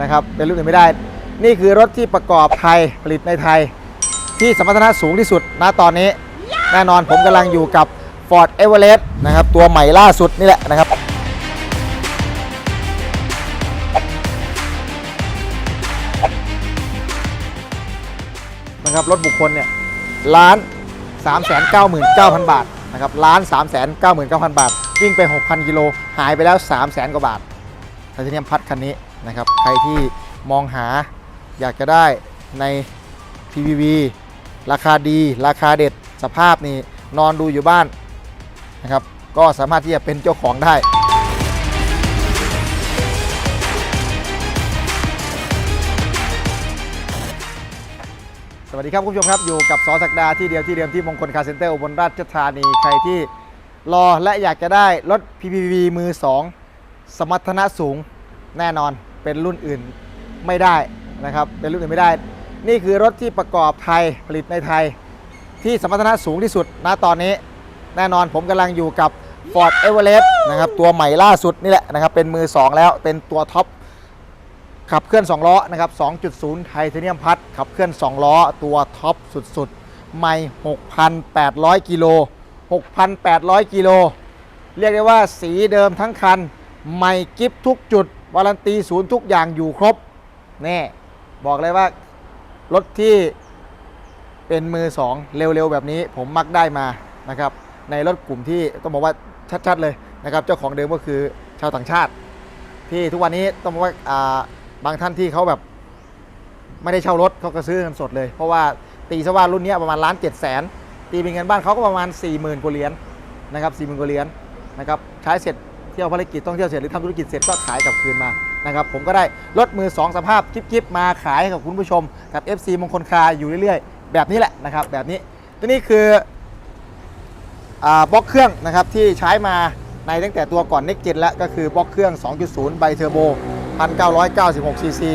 นะครับเป็นรุ่นอื่นไม่ได้ นี่คือรถที่ประกอบไทยผลิตในไทย ที่สมรรถนะสูงที่สุดณตอนนี้ แน่นอนผมกำลังอยู่กับ Ford Everest นะครับตัวใหม่ล่าสุดนี่แหละนะครับนะครับรถบุคคลเนี่ยล้าน 3 9 9 0 0 0 บาทนะครับล้าน3 9 9 0 0 0 บาท วิ่งไป 6,000 กิโลหายไปแล้ว 3 0 0 0 0 0 กว่าบาทไทเทเนียมพัดคันนี้ นะครับ ใครที่มองหาอยากจะได้ใน PPV ราคาดี ราคาเด็ดสภาพนี่นอนดูอยู่บ้านนะครับ ก็สามารถที่จะเป็นเจ้าของได้สวัสดีครับคุณผู้ชมครับอยู่กับสอสักดาที่เดียวที่เดิมที่มงคลคาร์เซ็นเตอร์อุบลราชธานีใครที่รอและอยากจะได้รถ PPV มือ 2 สมรรถนะสูงแน่นอน เป็นรุ่นอื่นไม่ได้นะครับ เป็นรุ่นอื่นไม่ได้ นี่คือรถที่ประกอบไทยผลิตในไทย ที่สมรรถนะสูงที่สุดณตอนนี้ แน่นอนผมกำลังอยู่กับ Ford Everest นะครับตัวใหม่ล่าสุดนี่แหละนะครับเป็นมือ 2 แล้วเป็นตัวท็อปขับเคลื่อน 2 ล้อนะครับ 2.0 ไทเทเนียมพัดขับเคลื่อน 2 ล้อ ตัวท็อปสุดๆ ไม่ 6,800 กิโล 6,800 กิโล เรียกได้ว่าสีเดิมทั้งคัน ไม่กิฟทุกจุด วารันตีศูนย์ทุกอย่างอยู่ครบแน่บอกเลยว่า รถที่เป็นมือ2เร็วๆ แบบนี้ผมมักได้มานะครับ ในรถกลุ่มที่ต้องบอกว่าชัดๆเลยนะครับ เจ้าของเดิมก็คือชาวต่างชาติ ที่ทุกวันนี้ต้องบอกว่าาบางท่านที่เขาแบบ ไม่ได้เช่ารถเขาก็ซื้อเงินสดเลย เพราะว่าตีซะว่ารุ่นนี้ประมาณล้านเจ็ดแสนตีเป็นเงินบ้านเขาก็ประมาณ4 0,000กว่าเหรียญนะครับสี่หมื่นกว่าเหรียญนะครับใช้เสร็จ ที่ยวภารกิจต้องเที่ยวเสร็จหรือทำธุรกิจเสร็จก็ขายกลับคืนมานะครับผมก็ได้รถมือ 2 สภาพจิ๊บๆมาขายให้กับคุณผู้ชมกับ FC มงคลคาร์อยู่เรื่อยๆ แบบนี้แหละนะครับแบบนี้ตัวนี้คืออ่าบล็อกเครื่องนะครับที่ใช้มาในตั้งแต่ตัวก่อน Next Gen แล้วก็คือบล็อกเครื่อง 2.0 ไบเทอร์โบ 1996 ซีซี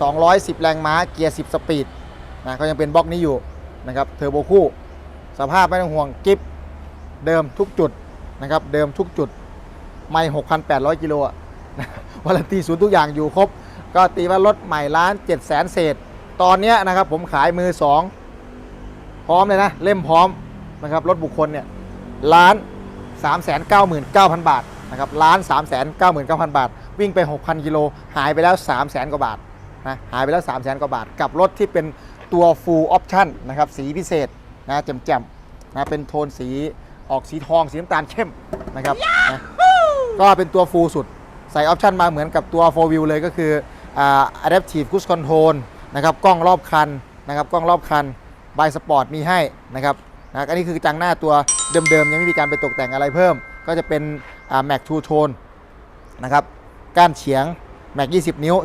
210 แรงม้าเกียร์ 10 สปีดนะก็ยังเป็นบล็อกนี้อยู่นะครับเทอร์โบคู่ สภาพไม่ต้องห่วงกิฟเดิมทุกจุดนะครับเดิมทุกจุด ไม่6,800กิโลวารันตีศูนย์ทุกอย่างอยู่ครบ ก็ตีว่ารถใหม่ล้าน7 0 0 0 0เศษ ตอนนี้นะครับผมขายมือ2พร้อมเลยนะ เล่มพร้อมนะครับรถบุคคลเนี่ยล้าน3 9 9 0 0 0บาทนะครับล้าน3 9 9 0 0 0บาท วิ่งไป6,000กิโลหายไปแล้ว3 0 0 0 0 0กว่าบาทนะหายไปแล้ว3 0 0 0 0 0กว่าบาท กับรถที่เป็นตัว full option นะครับสีพิเศษนะแจ่มๆนะเป็นโทนสีออกสีทองสีน้ำตาลเข้มนะครับนะ ก็เป็นตัว full สุด ใส่ออปชันมาเหมือนกับตัว 4 wheel เลยก็คืออ่า adaptive cruise control นะครับกล้องรอบคันนะครับกล้องรอบคันบายสปอร์ตมีให้นะครับนะอันนี้คือจังหน้าตัวเดิมๆ ยังไม่มีการไปตกแต่งอะไรเพิ่ม ก็จะเป็นอ่า Mac Two Tone นะครับก้านเฉียง Mac 20 นิ้ว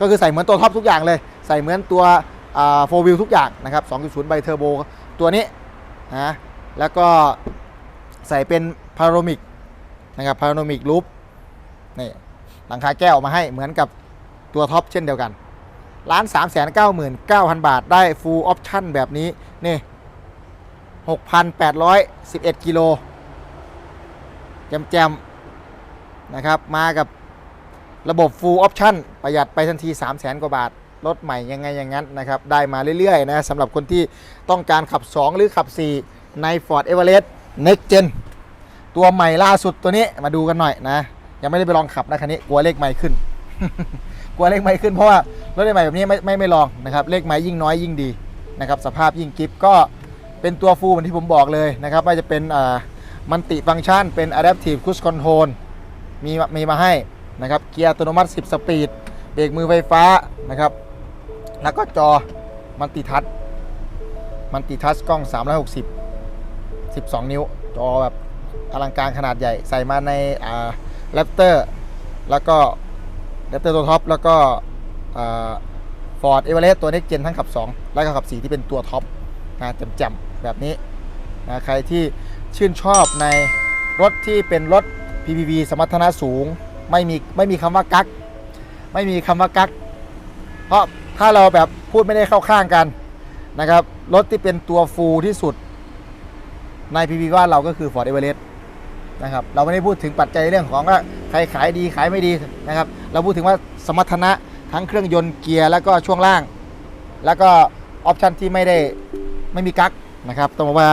ก็คือใส่เหมือนตัวท็อปทุกอย่างเลย ใส่เหมือนตัวอ่า4 wheel ทุกอย่างนะครับ 2.0ไบเทอร์โบตัวนี้นะแล้วก็ใส่เป็นพารามิก นะครับพารามิกลูปนี่หลังคาแก้วออกมาให้เหมือนกับตัวท็อปเช่นเดียวกันล้านสามแสนเก้าหมื่นเก้าพันบาทได้ฟูลออปชั่นแบบนี้นี่หกพันแปดร้อยสิบเอ็ดกิโลแจมๆนะครับมากับระบบ Full Option ประหยัดไปทันที3 0 0แสนกว่าบาท รถใหม่ยังไงอย่างนั้นนะครับได้มาเรื่อยๆนะสำหรับคนที่ต้องการขับ 2 หรือขับ 4 ใน Ford Everest Next Gen ตัวใหม่ล่าสุดตัวนี้มาดูกันหน่อยนะ ยังไม่ได้ไปลองขับนะคันนี้กลัวเลขไม่ขึ้น กลัวเลขไม่ขึ้นเพราะว่ารถใหม่แบบนี้ไม่ไม่ไม่ลองนะครับเลขไม่ยิ่งน้อยยิ่งดีนะครับสภาพยิ่งกิฟก็เป็นตัวฟูเหมือนที่ผมบอกเลยนะครับว่าจะเป็นอ่ามันติฟังก์ชันเป็น adaptive cruise control มีมีมาให้นะครับเกียร์อัตโนมัติ 10 สปีดเบรกมือไฟฟ้านะครับ แล้วก็จอมันติทัชมันติทัชกล้อง 360 12 นิ้ว จอแบบ อลังการขนาดใหญ่ ใส่มาในอ่าแรปเตอร์แล้วก็แรปเตอร์ตัวท็อปแล้วก็ฟอร์ดเอเวอเรสต์ตัวนี้เจนทั้งขับ 2 แล้วก็ขับ 4 ที่เป็นตัวท็อปนะแจ่มๆแบบนี้นะใครที่ชื่นชอบในรถที่เป็นรถ PPV สมรรถนะสูง ไม่มีไม่มีคำว่ากักไม่มีคำว่ากักเพราะถ้าเราแบบพูดไม่ได้เข้าข้างกันนะครับ รถที่เป็นตัวฟูลที่สุด ใน PPV ว่านเราก็คือ Ford Everest นะครับเราไม่ได้พูดถึงปัจจัยเรื่องของว่าใครขายดีขายไม่ดีนะครับ เราพูดถึงว่าสมรรถนะทั้งเครื่องยนต์เกียร์แล้วก็ช่วงล่าง แล้วก็ออปชันที่ไม่ได้ไม่มีกั๊กนะครับต้องบอกว่า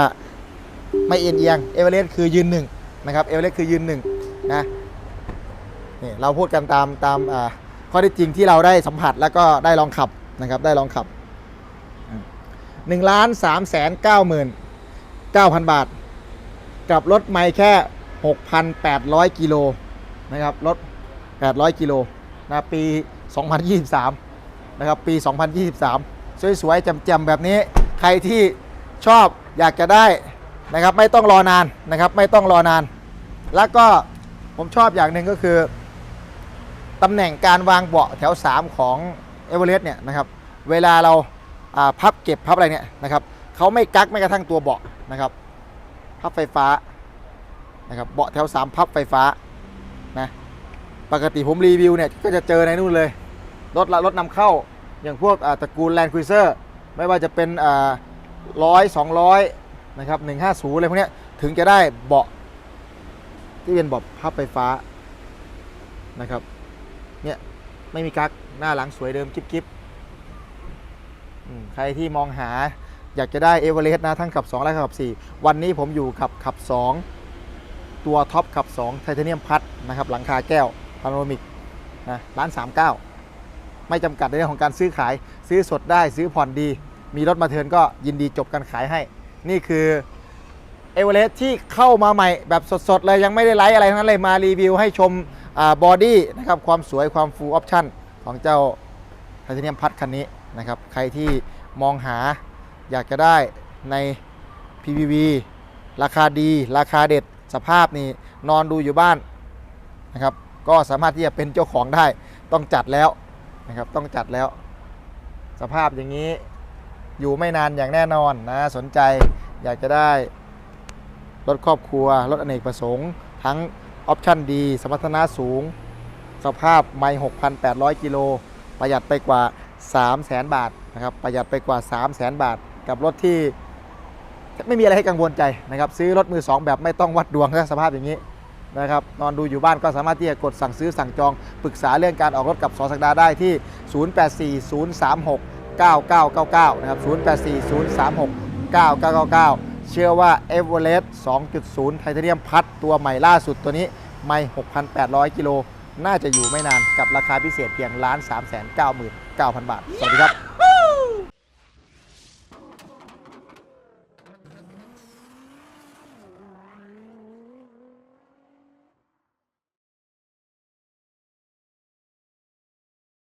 ไม่เอียงเอียงเอเวอเรสต์คือยืนหนึ่งนะครับเอเวอเรสต์คือยืนหนึ่งนะนี่เราพูดกันตามตามข้อท็จจริงที่เราได้สัมผัสแล้วก็ได้ลองขับนะครับได้ลองขับหนึ่งล้านสามแสนเก้าหมื่น เก้าพันบาท กับรถไม่แค่ 6,800 กิโลนะครับรถ 800 กิโลนะปี 2023 นะครับ ปี 2023 สวยๆจ่มๆแบบนี้ใครที่ชอบอยากจะได้นะครับไม่ต้องรอนานนะครับไม่ต้องรอนาน แล้วก็ผมชอบอย่างหนึ่งก็คือตำแหน่งการวางเบาะแถว 3 ของเอเวอเรสต์เนี่ยนะครับเวลาเราอ่าพับเก็บพับอะไรเนี่ยนะครับเขาไม่กักไม่กระทั่งตัวเบาะ นะครับ พับไฟฟ้านะครับเบาะแถว 3 พับไฟฟ้านะปกติผมรีวิวเนี่ยก็จะเจอในนู่นเลย รถละรถนำเข้าอย่างพวกตระกูลแลนด์ครูเซอร์ไม่ว่าจะเป็นร้อยสองร้อยนะครับหนึ่งห้าศูนย์อะไรพวกนี้ถึงจะได้เบาะที่เป็นเบาะพับไฟฟ้านะครับเนี่ยไม่มีกักหน้าหลังสวยเดิมกิ๊บๆใครที่มองหา อยากจะได้เอเวอเรสต์นะทั้งขับ 2 และขับ 4 วันนี้ผมอยู่กับขับ 2 ตัวท็อปขับ 2 ไทเทเนียมพัดนะครับหลังคาแก้วพาโนรมิกนะร้าน 39 ไม่จำกัดในเรื่องของการซื้อขาย ซื้อสดได้ซื้อผ่อนดี มีรถมาเทิร์นก็ยินดีจบการขายให้ นี่คือเอเวอเรสต์ที่เข้ามาใหม่แบบสดๆ เลยยังไม่ได้ไลฟ์อะไรทั้งนั้นเลยมารีวิวให้ชมบอดี้นะครับความสวยความฟูลออปชั่นของเจ้าไทเทเนียมพัดคันนี้นะครับใครที่มองหา อยากจะได้ใน PPV ราคาดี ราคาเด็ดสภาพนี่นอนดูอยู่บ้านนะครับ ก็สามารถที่จะเป็นเจ้าของได้ต้องจัดแล้วนะครับต้องจัดแล้ว สภาพอย่างนี้อยู่ไม่นานอย่างแน่นอนนะสนใจอยากจะได้รถครอบครัวรถอเนกประสงค์ ทั้งออปชั่นดี สมรรถนะสูง สภาพไม่ 6,800 กิโล ประหยัดไปกว่า 300,000บาทนะครับประหยัดไปกว่า 300,000บาท กับรถที่ไม่มีอะไรให้กังวลใจนะครับ ซื้อรถมือ 2 แบบไม่ต้องวัดดวงนะสภาพอย่างนี้นะครับนอนดูอยู่บ้านก็สามารถที่จะกดสั่งซื้อสั่งจองปรึกษาเรื่องการออกรถกับสอสักดาได้ที่ 0840369999 นะครับ 0840369999 เชื่อว่า e v e r e s t 2.0 ไทเทเนียมพัดตัวใหม่ล่าสุดตัวนี้ไม่6,800 กิโล น่าจะอยู่ไม่นานกับราคาพิเศษเพียงล้าน3 9 9 0 0 0 บาท สวัสดีครับ